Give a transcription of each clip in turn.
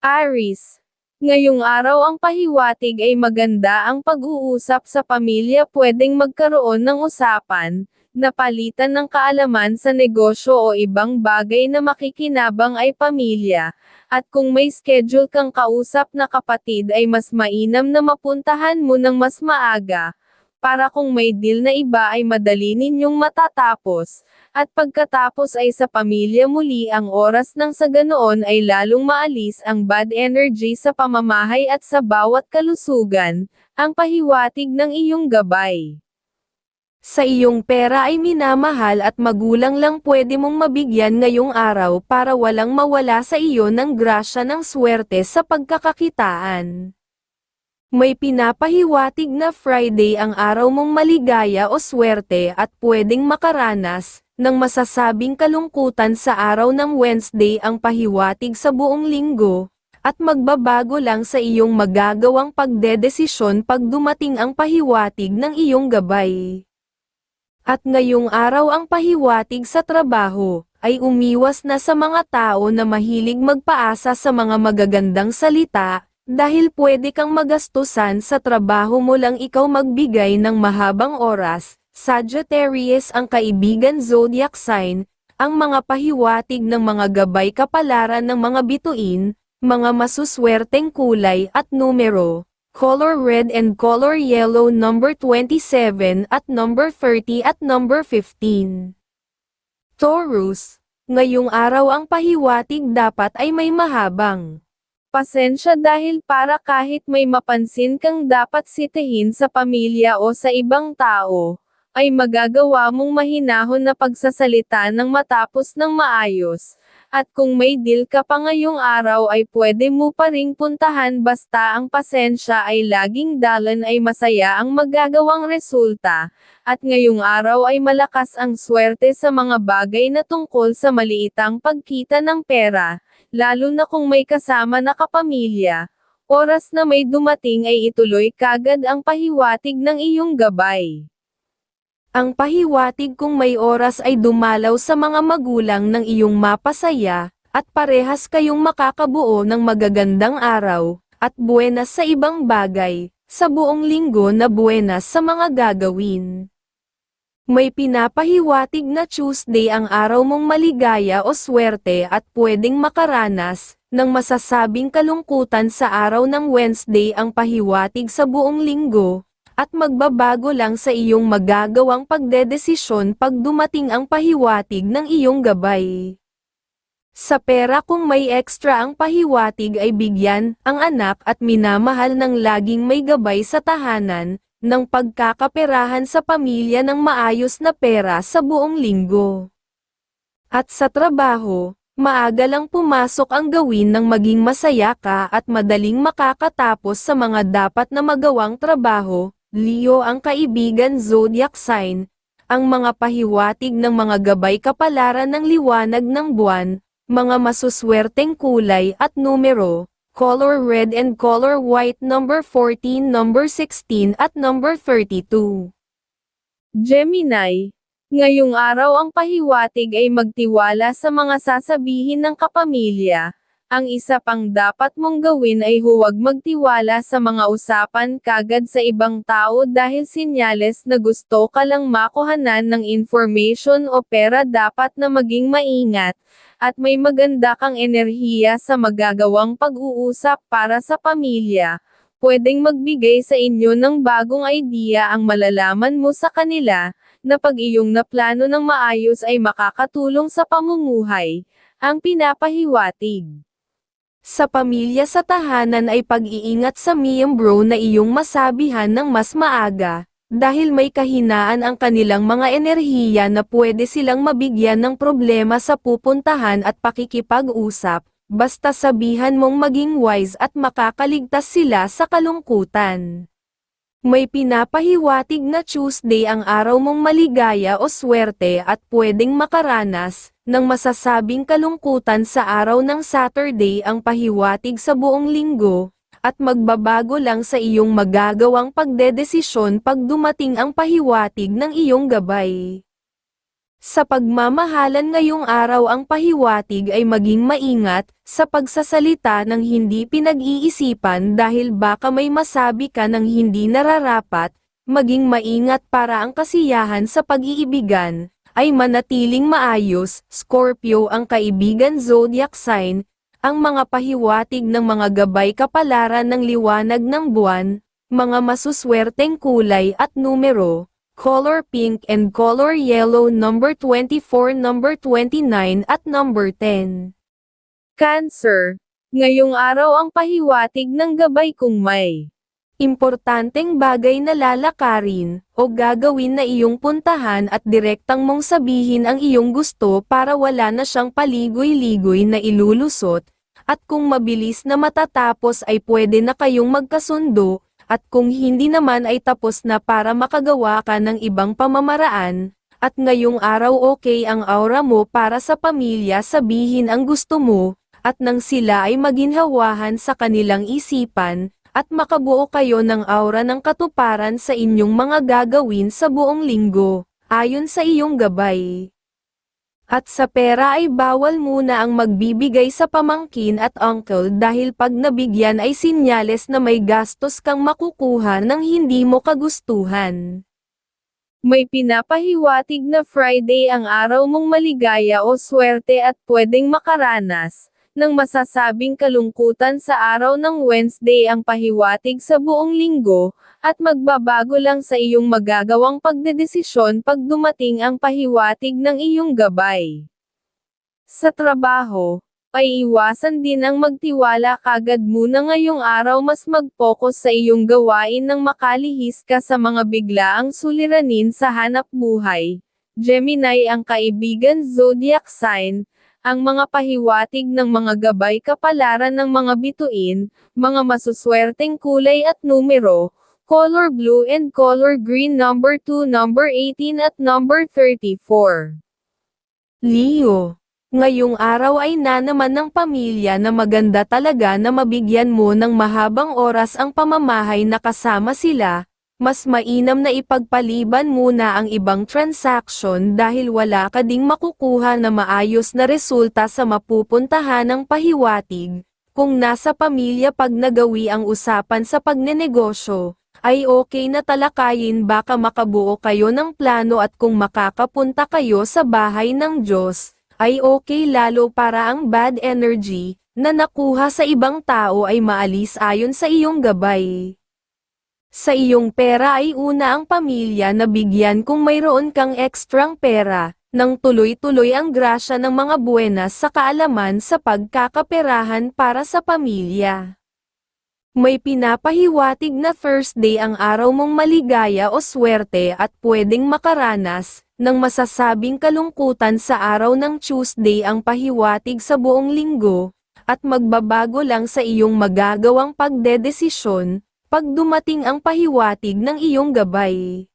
Aris. Ngayong araw ang pahiwatig ay maganda ang pag-uusap sa pamilya. Pwedeng magkaroon ng usapan, na palitan ng kaalaman sa negosyo o ibang bagay na makikinabang ay pamilya, at kung may schedule kang kausap na kapatid ay mas mainam na mapuntahan mo ng mas maaga, para kung may deal na iba ay madali ninyong matatapos, at pagkatapos ay sa pamilya muli ang oras ng sa ganoon ay lalong maalis ang bad energy sa pamamahay at sa bawat kalusugan, ang pahiwatig ng iyong gabay. Sa iyong pera ay minamahal at magulang lang pwede mong mabigyan ngayong araw para walang mawala sa iyo ng grasya ng swerte sa pagkakakitaan. May pinapahiwatig na Friday ang araw mong maligaya o swerte at pwedeng makaranas, ng masasabing kalungkutan sa araw ng Wednesday ang pahiwatig sa buong linggo, at magbabago lang sa iyong magagawang pagdedesisyon pag dumating ang pahiwatig ng iyong gabay. At ngayong araw ang pahiwatig sa trabaho, ay umiwas na sa mga tao na mahilig magpaasa sa mga magagandang salita, dahil pwede kang magastusan sa trabaho mo lang ikaw magbigay ng mahabang oras, Sagittarius ang kaibigan zodiac sign, ang mga pahiwatig ng mga gabay kapalaran ng mga bituin, mga masuswerteng kulay at numero, color red and color yellow number 27 at number 30 at number 15. Taurus, ngayong araw ang pahiwatig dapat ay may mahabang Pasensya dahil para kahit may mapansin kang dapat sitihin sa pamilya o sa ibang tao, ay magagawa mong mahinahon na pagsasalita ng matapos ng maayos, at kung may deal ka pa ngayong araw ay pwede mo pa ring puntahan basta ang pasensya ay laging dalan ay masaya ang magagawang resulta, at ngayong araw ay malakas ang swerte sa mga bagay na tungkol sa maliitang pagkita ng pera, lalo na kung may kasama na kapamilya. Oras na may dumating ay ituloy kagad ang pahiwatig ng iyong gabay. Ang pahiwatig kung may oras ay dumalaw sa mga magulang ng iyong mapasaya, at parehas kayong makakabuo ng magagandang araw, at buenas sa ibang bagay, sa buong linggo na buenas sa mga gagawin. May pinapahiwatig na Tuesday ang araw mong maligaya o swerte at pwedeng makaranas, ng masasabing kalungkutan sa araw ng Wednesday ang pahiwatig sa buong linggo, at magbabago lang sa iyong magagawang pagdedesisyon pag dumating ang pahiwatig ng iyong gabay. Sa pera kung may extra ang pahiwatig ay bigyan, ang anak at minamahal ng laging may gabay sa tahanan, ng pagkakaperahan sa pamilya ng maayos na pera sa buong linggo. At sa trabaho, maaga lang pumasok ang gawin ng maging masaya ka at madaling makakatapos sa mga dapat na magawang trabaho, Leo ang kaibigan zodiac sign, ang mga pahiwatig ng mga gabay kapalaran ng liwanag ng buwan, mga masuswerteng kulay at numero, color red and color white number 14, number 16 at number 32. Gemini, ngayong araw ang pahiwatig ay magtiwala sa mga sasabihin ng kapamilya. Ang isa pang dapat mong gawin ay huwag magtiwala sa mga usapan kagad sa ibang tao dahil sinyales na gusto ka lang makuhanan ng information o pera dapat na maging maingat, at may maganda kang enerhiya sa magagawang pag-uusap para sa pamilya. Pwedeng magbigay sa inyo ng bagong idea ang malalaman mo sa kanila, na pag iyong naplano ng maayos ay makakatulong sa pamumuhay, ang pinapahiwatig. Sa pamilya sa tahanan ay pag-iingat sa miyembro na iyong masabihan ng mas maaga, dahil may kahinaan ang kanilang mga enerhiya na pwede silang mabigyan ng problema sa pupuntahan at pakikipag-usap, basta sabihan mong maging wise at makakaligtas sila sa kalungkutan. May pinapahiwatig na Tuesday ang araw mong maligaya o swerte at pwedeng makaranas, ng masasabing kalungkutan sa araw ng Saturday ang pahiwatig sa buong linggo, at magbabago lang sa iyong magagawang pagdedesisyon pag dumating ang pahiwatig ng iyong gabay. Sa pagmamahalan ngayong araw ang pahiwatig ay maging maingat, sa pagsasalita ng hindi pinag-iisipan dahil baka may masabi ka ng hindi nararapat, maging maingat para ang kasiyahan sa pag-iibigan, ay manatiling maayos, Scorpio ang kaibigan zodiac sign, ang mga pahiwatig ng mga gabay kapalaran ng liwanag ng buwan, mga masuswerteng kulay at numero, color pink and color yellow number 24 number 29 at number 10. Cancer. Ngayong araw ang pahiwatig ng gabay kung may importanteng bagay na lalakarin, o gagawin na iyong puntahan at direktang mong sabihin ang iyong gusto para wala na siyang paligoy-ligoy na ilulusot, at kung mabilis na matatapos ay pwede na kayong magkasundo, at kung hindi naman ay tapos na para makagawa ka ng ibang pamamaraan, at ngayong araw okay ang aura mo para sa pamilya sabihin ang gusto mo, at nang sila ay maginhawahan sa kanilang isipan, at makabuo kayo ng aura ng katuparan sa inyong mga gagawin sa buong linggo, ayon sa iyong gabay. At sa pera ay bawal muna ang magbibigay sa pamangkin at uncle dahil pag nabigyan ay sinyales na may gastos kang makukuha ng hindi mo kagustuhan. May pinapahiwatig na Friday ang araw mong maligaya o swerte at pwedeng makaranas, ng masasabing kalungkutan sa araw ng Wednesday ang pahiwatig sa buong linggo, at magbabago lang sa iyong magagawang pagdedesisyon pag dumating ang pahiwatig ng iyong gabay. Sa trabaho, ay iwasan din ang magtiwala kagad muna ngayong araw mas mag-focus sa iyong gawain nang makalihis ka sa mga biglaang suliranin sa hanap buhay. Gemini ang kaibigan zodiac sign, ang mga pahiwatig ng mga gabay kapalaran ng mga bituin, mga masuswerteng kulay at numero, color blue and color green number 2 number 18 at number 34. Leo. Ngayong araw ay na naman ng pamilya na maganda talaga na mabigyan mo ng mahabang oras ang pamamahay na kasama sila, mas mainam na ipagpaliban muna ang ibang transaction dahil wala ka ding makukuha na maayos na resulta sa mapupuntahan ng pahiwatig. Kung nasa pamilya pag nagawi ang usapan sa pagnenegosyo, ay okay na talakayin baka makabuo kayo ng plano at kung makakapunta kayo sa bahay ng Diyos, ay okay lalo para ang bad energy, na nakuha sa ibang tao ay maalis ayon sa iyong gabay. Sa iyong pera ay una ang pamilya na bigyan kung mayroon kang ekstrang pera, nang tuloy-tuloy ang grasya ng mga buenas sa kaalaman sa pagkakaperahan para sa pamilya. May pinapahiwatig na Thursday ang araw mong maligaya o swerte at pwedeng makaranas, ng masasabing kalungkutan sa araw ng Tuesday ang pahiwatig sa buong linggo, at magbabago lang sa iyong magagawang pagdedesisyon, pag dumating ang pahiwatig ng iyong gabay.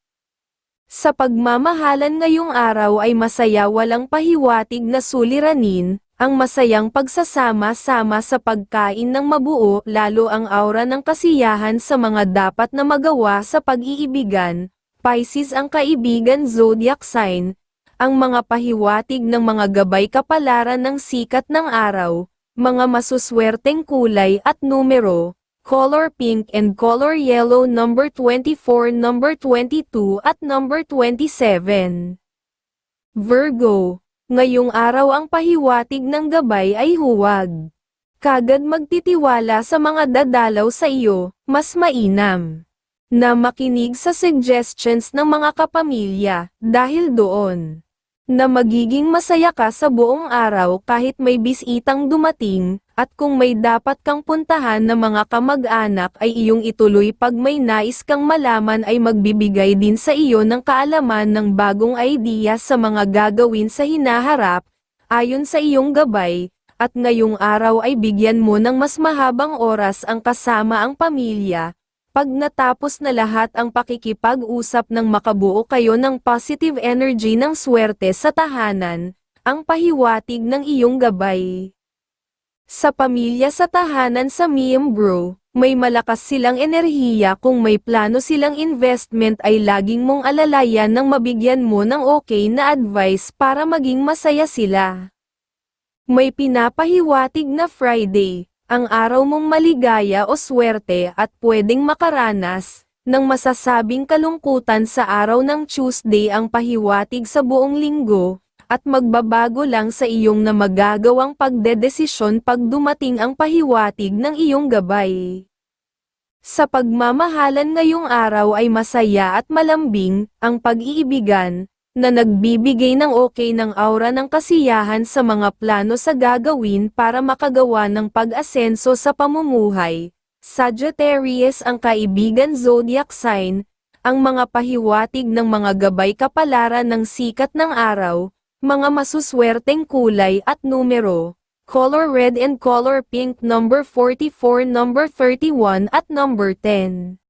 Sa pagmamahalan ngayong araw ay masaya walang pahiwatig na suliranin, ang masayang pagsasama-sama sa pagkain ng mabuo lalo ang aura ng kasiyahan sa mga dapat na magawa sa pag-iibigan, Pisces ang kaibigan zodiac sign, ang mga pahiwatig ng mga gabay kapalaran ng sikat ng araw, mga masuswerteng kulay at numero, color pink and color yellow number 24 number 22 at number 27. Virgo, ngayong araw ang pahiwatig ng gabay ay huwag. Kagad magtitiwala sa mga dadalaw sa iyo, mas mainam. Na makinig sa suggestions ng mga kapamilya, dahil doon na magiging masaya ka sa buong araw kahit may bisitang dumating, at kung may dapat kang puntahan na mga kamag-anak ay iyong ituloy pag may nais kang malaman ay magbibigay din sa iyo ng kaalaman ng bagong idea sa mga gagawin sa hinaharap, ayon sa iyong gabay, at ngayong araw ay bigyan mo ng mas mahabang oras ang kasama ang pamilya, pag natapos na lahat ang pakikipag-usap ng makabuo kayo ng positive energy ng swerte sa tahanan, ang pahiwatig ng iyong gabay. Sa pamilya sa tahanan sa Miembro, May malakas silang enerhiya kung may plano silang investment ay laging mong alalayan nang mabigyan mo ng okay na advice para maging masaya sila. May pinapahiwatig na Friday, ang araw mong maligaya o swerte at pwedeng makaranas, ng masasabing kalungkutan sa araw ng Tuesday ang pahiwatig sa buong linggo, at magbabago lang sa iyong na magagawang pagdedesisyon pag dumating ang pahiwatig ng iyong gabay. Sa pagmamahalan ngayong araw ay masaya at malambing, ang pag-iibigan, na nagbibigay ng okay ng aura ng kasiyahan sa mga plano sa gagawin para makagawa ng pag-asenso sa pamumuhay. Sagittarius ang kaibigan zodiac sign, ang mga pahiwatig ng mga gabay kapalaran ng sikat ng araw, mga masuswerteng kulay at numero, color red and color pink number 44 number 31 at number 10.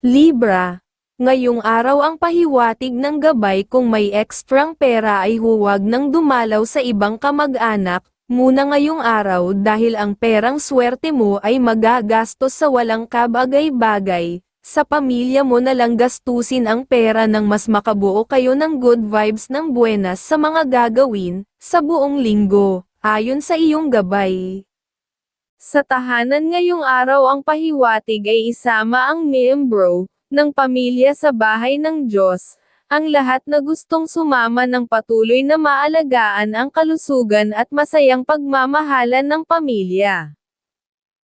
Libra, ngayong araw ang pahiwatig ng gabay kung may ekstrang pera ay huwag nang dumalaw sa ibang kamag-anak, muna ngayong araw dahil ang perang swerte mo ay magagastos sa walang kabagay-bagay, sa pamilya mo na lang gastusin ang pera nang mas makabuo kayo ng good vibes ng buenas sa mga gagawin, sa buong linggo, ayon sa iyong gabay. Sa tahanan ngayong araw ang pahiwatig ay isama ang miyembro, ng pamilya sa bahay ng Diyos, ang lahat na gustong sumama ng patuloy na maalagaan ang kalusugan at masayang pagmamahalan ng pamilya.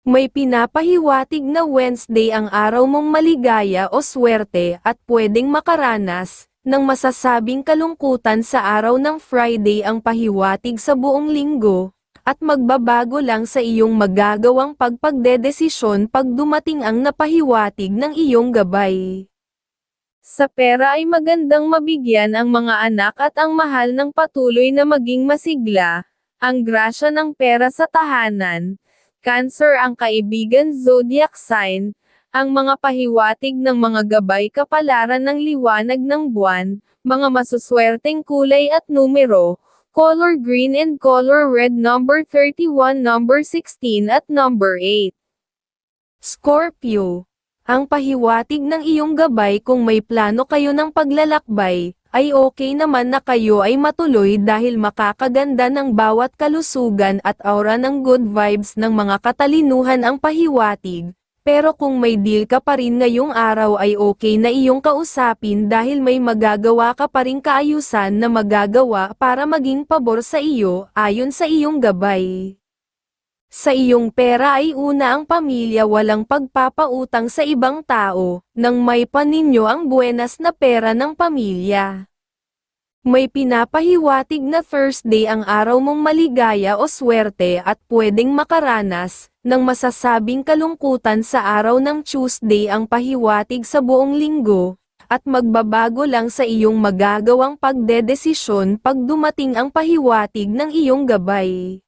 May pinapahiwatig na Wednesday ang araw mong maligaya o swerte at pwedeng makaranas, ng masasabing kalungkutan sa araw ng Friday ang pahiwatig sa buong linggo, at magbabago lang sa iyong magagawang pagpagdedesisyon pag dumating ang napahiwatig ng iyong gabay. Sa pera ay magandang mabigyan ang mga anak at ang mahal ng patuloy na maging masigla, ang grasya ng pera sa tahanan, Cancer ang kaibigan zodiac sign, ang mga pahiwatig ng mga gabay kapalaran ng liwanag ng buwan, mga masuswerteng kulay at numero, color green and color red number 31 number 16 at number 8. Scorpio, ang pahiwatig ng iyong gabay kung may plano kayo ng paglalakbay, ay okay naman na kayo ay matuloy dahil makakaganda ng bawat kalusugan at aura ng good vibes ng mga katalinuhan ang pahiwatig. Pero kung may deal ka pa rin ngayong araw ay okay na iyong kausapin dahil may magagawa ka pa rin kaayusan na magagawa para maging pabor sa iyo ayon sa iyong gabay. Sa iyong pera ay una ang pamilya walang pagpapautang sa ibang tao, nang may paninyo ang buenas na pera ng pamilya. May pinapahiwatig na Thursday ang araw mong maligaya o swerte at pwedeng makaranas, ng masasabing kalungkutan sa araw ng Tuesday ang pahiwatig sa buong linggo, at magbabago lang sa iyong magagawang pagdedesisyon pag dumating ang pahiwatig ng iyong gabay.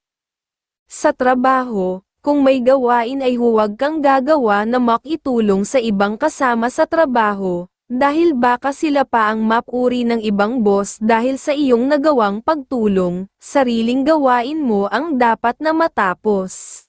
Sa trabaho, kung may gawain ay huwag kang gagawa na makitulong sa ibang kasama sa trabaho, dahil baka sila pa ang mapuri ng ibang boss dahil sa iyong nagawang pagtulong, sariling gawain mo ang dapat na matapos.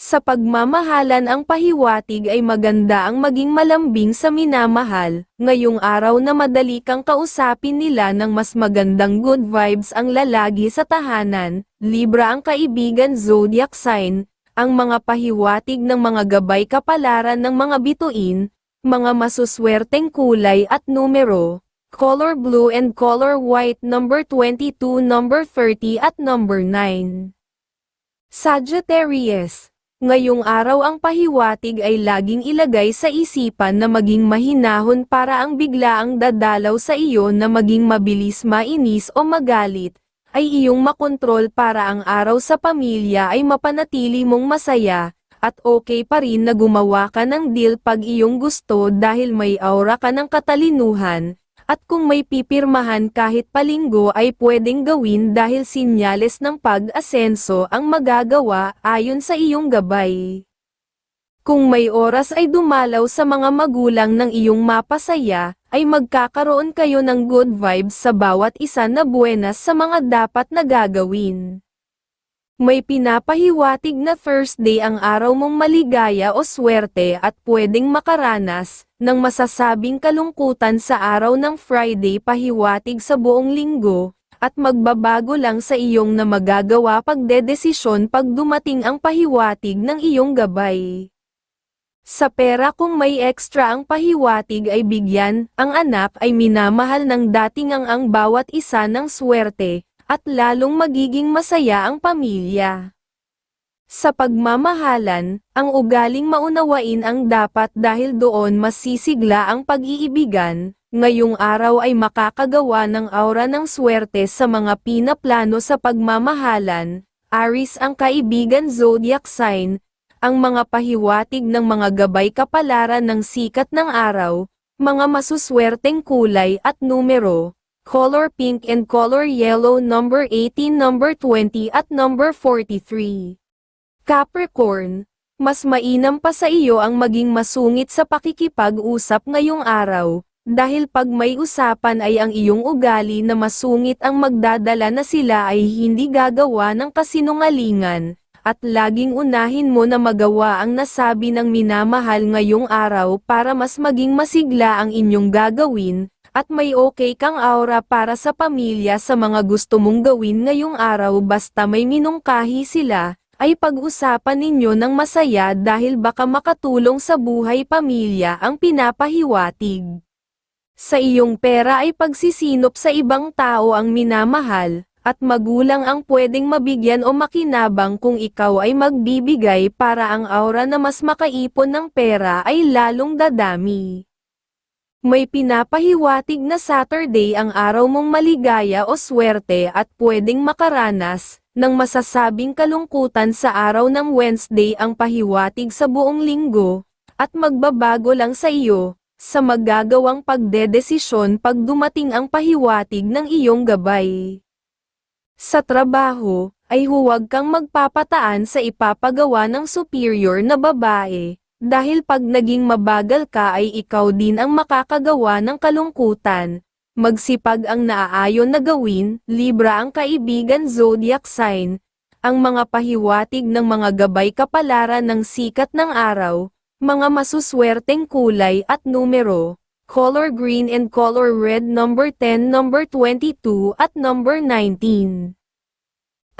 Sa pagmamahalan ang pahiwatig ay maganda ang maging malambing sa minamahal, ngayong araw na madali kang kausapin nila ng mas magandang good vibes ang lalagi sa tahanan, Libra ang kaibigan zodiac sign, ang mga pahiwatig ng mga gabay kapalaran ng mga bituin, mga masuswerteng kulay at numero, color blue and color white number 22 number 30 at number 9. Sagittarius Ngayong araw ang pahiwatig ay laging ilagay sa isipan na maging mahinahon para ang biglaang dadalaw sa iyo na maging mabilis mainis o magalit, ay iyong makontrol para ang araw sa pamilya ay mapanatili mong masaya, at okay pa rin na gumawa ka ng deal pag iyong gusto dahil may aura ka ng katalinuhan, at kung may pipirmahan kahit palinggo ay pwedeng gawin dahil sinyales ng pag-asenso ang magagawa ayon sa iyong gabay. Kung may oras ay dumalaw sa mga magulang ng iyong mapasaya, ay magkakaroon kayo ng good vibes sa bawat isa na buenas sa mga dapat na gagawin. May pinapahiwatig na Thursday ang araw mong maligaya o swerte at pwedeng makaranas ng masasabing kalungkutan sa araw ng Friday pahiwatig sa buong linggo, at magbabago lang sa iyong na magagawa pagdedesisyon pag dumating ang pahiwatig ng iyong gabay. Sa pera kung may extra ang pahiwatig ay bigyan, ang anak ay minamahal ng dating ang ang bawat isa ng swerte, at lalong magiging masaya ang pamilya. Sa pagmamahalan, ang ugaling maunawain ang dapat dahil doon masisigla ang pag-iibigan, ngayong araw ay makakagawa ng aura ng swerte sa mga pinaplano sa pagmamahalan, Aris ang kaibigan zodiac sign, ang mga pahiwatig ng mga gabay kapalaran ng sikat ng araw, mga masuswerteng kulay at numero, color pink and color yellow number 18 number 20 at number 43. Capricorn, mas mainam pa sa iyo ang maging masungit sa pakikipag-usap ngayong araw, dahil pag may usapan ay ang iyong ugali na masungit ang magdadala na sila ay hindi gagawa ng kasinungalingan, at laging unahin mo na magawa ang nasabi ng minamahal ngayong araw para mas maging masigla ang inyong gagawin, at may okay kang aura para sa pamilya sa mga gusto mong gawin ngayong araw basta may minungkahi sila, ay pag-usapan ninyo ng masaya dahil baka makatulong sa buhay pamilya ang pinapahiwatig. Sa iyong pera ay pagsisinop sa ibang tao ang minamahal, at magulang ang pwedeng mabigyan o makinabang kung ikaw ay magbibigay para ang aura na mas makaipon ng pera ay lalong dadami. May pinapahiwatig na Saturday ang araw mong maligaya o swerte at pwedeng makaranas ng masasabing kalungkutan sa araw ng Wednesday ang pahiwatig sa buong linggo, at magbabago lang sa iyo, sa magagawang pagdedesisyon pag dumating ang pahiwatig ng iyong gabay. Sa trabaho, ay huwag kang magpapataan sa ipapagawa ng superior na babae, dahil pag naging mabagal ka ay ikaw din ang makakagawa ng kalungkutan. Magsipag ang naaayon na gawin, Libra ang kaibigan zodiac sign, ang mga pahiwatig ng mga gabay kapalaran ng sikat ng araw, mga masuswerteng kulay at numero, color green and color red number 10 number 22 at number 19.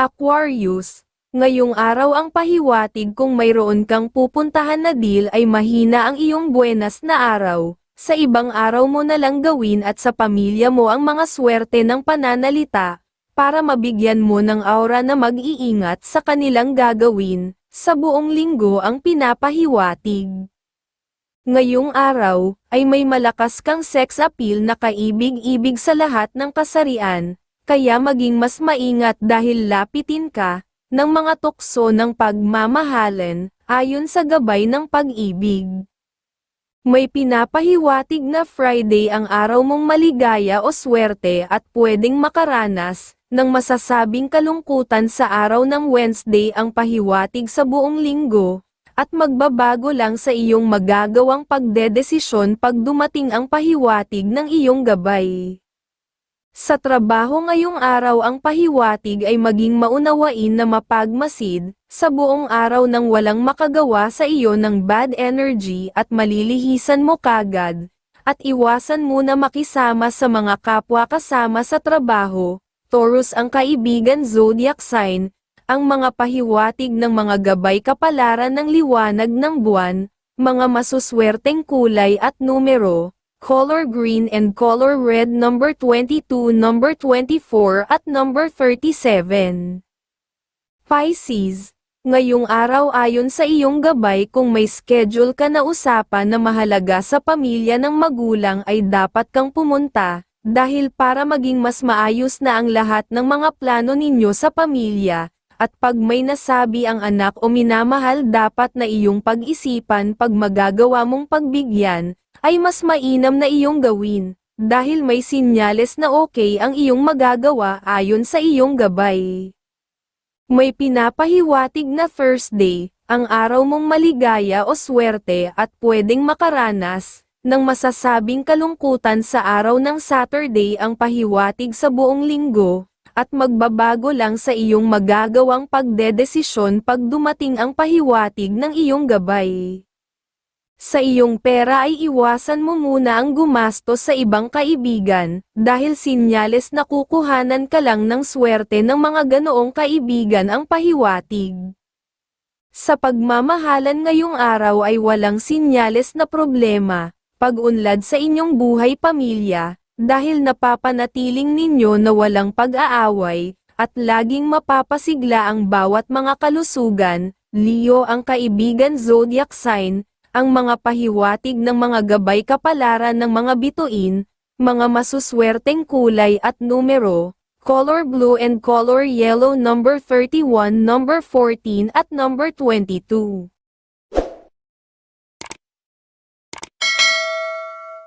Aquarius, ngayong araw ang pahiwatig kung mayroon kang pupuntahan na deal ay mahina ang iyong buenas na araw, sa ibang araw mo na lang gawin at sa pamilya mo ang mga swerte ng pananalita, para mabigyan mo ng aura na mag-iingat sa kanilang gagawin, sa buong linggo ang pinapahiwatig. Ngayong araw, ay may malakas kang sex appeal na kaibig-ibig sa lahat ng kasarian, kaya maging mas maingat dahil lapitin ka, ng mga tukso ng pagmamahalan, ayon sa gabay ng pag-ibig. May pinapahiwatig na Friday ang araw mong maligaya o swerte at pwedeng makaranas, ng masasabing kalungkutan sa araw ng Wednesday ang pahiwatig sa buong linggo, at magbabago lang sa iyong magagawang pagdedesisyon pag dumating ang pahiwatig ng iyong gabay. Sa trabaho ngayong araw ang pahiwatig ay maging maunawain na mapagmasid, sa buong araw nang walang makagawa sa iyo ng bad energy at malilihisan mo kagad, at iwasan muna makisama sa mga kapwa kasama sa trabaho, Taurus ang kaibigan zodiac sign, ang mga pahiwatig ng mga gabay kapalaran ng liwanag ng buwan, mga masuswerteng kulay at numero, color green and color red number 22 number 24 at number 37. Pisces, ngayong araw ayon sa iyong gabay kung may schedule ka na usapan na mahalaga sa pamilya ng magulang ay dapat kang pumunta, dahil para maging mas maayos na ang lahat ng mga plano ninyo sa pamilya, at pag may nasabi ang anak o minamahal dapat na iyong pag-isipan pag magagawa mong pagbigyan, ay mas mainam na iyong gawin, dahil may sinyales na okay ang iyong magagawa ayon sa iyong gabay. May pinapahiwatig na Thursday, ang araw mong maligaya o swerte at pwedeng makaranas, ng masasabing kalungkutan sa araw ng Saturday ang pahiwatig sa buong linggo, at magbabago lang sa iyong magagawang pagdedesisyon pag dumating ang pahiwatig ng iyong gabay. Sa iyong pera ay iwasan mo muna ang gumastos sa ibang kaibigan, dahil sinyales na kukuhanan ka lang ng swerte ng mga ganoong kaibigan ang pahiwatig. Sa pagmamahalan ngayong araw ay walang sinyales na problema, pag-unlad sa inyong buhay pamilya, dahil napapanatiling ninyo na walang pag-aaway, at laging mapapasigla ang bawat mga kalusugan, Leo ang kaibigan zodiac sign, ang mga pahiwatig ng mga gabay kapalaran ng mga bituin, mga masuswerteng kulay at numero, color blue and color yellow number 31, number 14 at number 22.